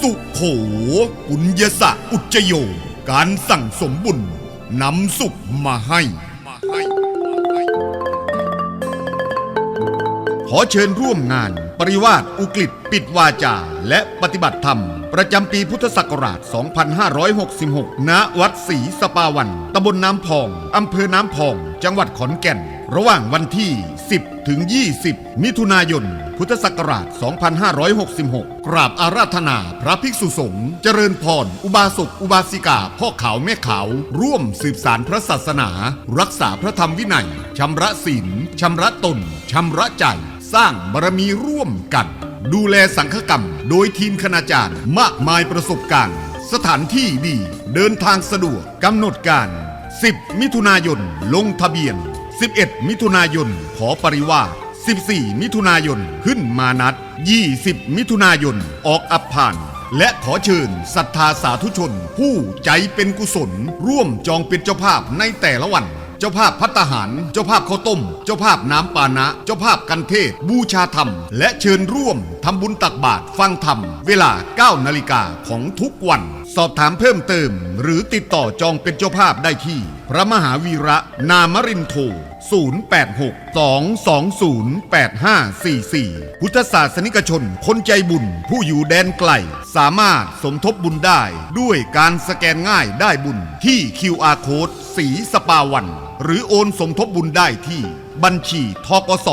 สุโขปุญญสะอุจโย การสั่งสมบุญนำสุขมาให้ ขอเชิญร่วมงานปริวาสอุกฤษปิดวาจา และปฏิบัติธรรม ประจำปีพุทธศักราช 2566 ณ วัดศรีสปาวัน ตำบลน้ำพอง อำเภอน้ำพอง จังหวัดขอนแก่น ระหว่างวันที่ 10 ถึง 20 มิถุนายน พุทธศักราช 2566 กราบอาราธนาพระภิกษุสงฆ์เจริญพร อุบาสกอุบาสิกา พ่อขาวแม่ขาว ร่วมสืบสารพระศาสนา รักษาพระธรรมวินัย ชำระศีล ชำระตน ชำระใจ สร้างบารมีร่วมกัน ดูแลสังฆกรรม โดยทีมคณาจารย์มากมายประสบการณ์ สถานที่ดี เดินทางสะดวกกำหนดการ 10 มิถุนายน ลงทะเบียน 11 มิถุนายน ขอปริวาส14 มิถุนายน ขึ้นมานัด 20 มิถุนายน ออกอับผ่าน และขอเชิญศรัทธาสาธุชน ผู้ใจเป็นกุศล ร่วมจองเป็นเจ้าภาพในแต่ละวันเจ้าภาพพัตตาหาร เจ้าภาพข้าวต้ม เจ้าภาพน้ำปานะ เจ้าภาพกันเทศ บูชาธรรม และเชิญร่วมทำบุญตักบาตรฟังธรรม เวลา 9 นาฬิกาของทุกวัน สอบถามเพิ่มเติม หรือติดต่อจองเป็นเจ้าภาพได้ที่ พระมหาวีระนามรินโท086-220-8544 พุทธศาสนิกชน คนใจบุญ ผู้อยู่แดนไกล สามารถสมทบบุญได้ ด้วยการสแกนง่ายได้บุญที่ QR Code สีสปาวัน หรือโอนสมทบบุญได้ที่ บัญชีทกส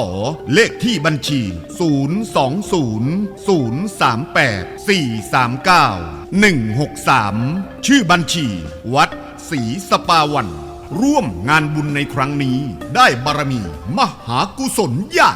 เลขที่บัญชี 020-038-439-163 ชื่อบัญชี วัดศรีสปาวัน ร่วมงานบุญในครั้งนี้ได้บารมี มหากุศลใหญ่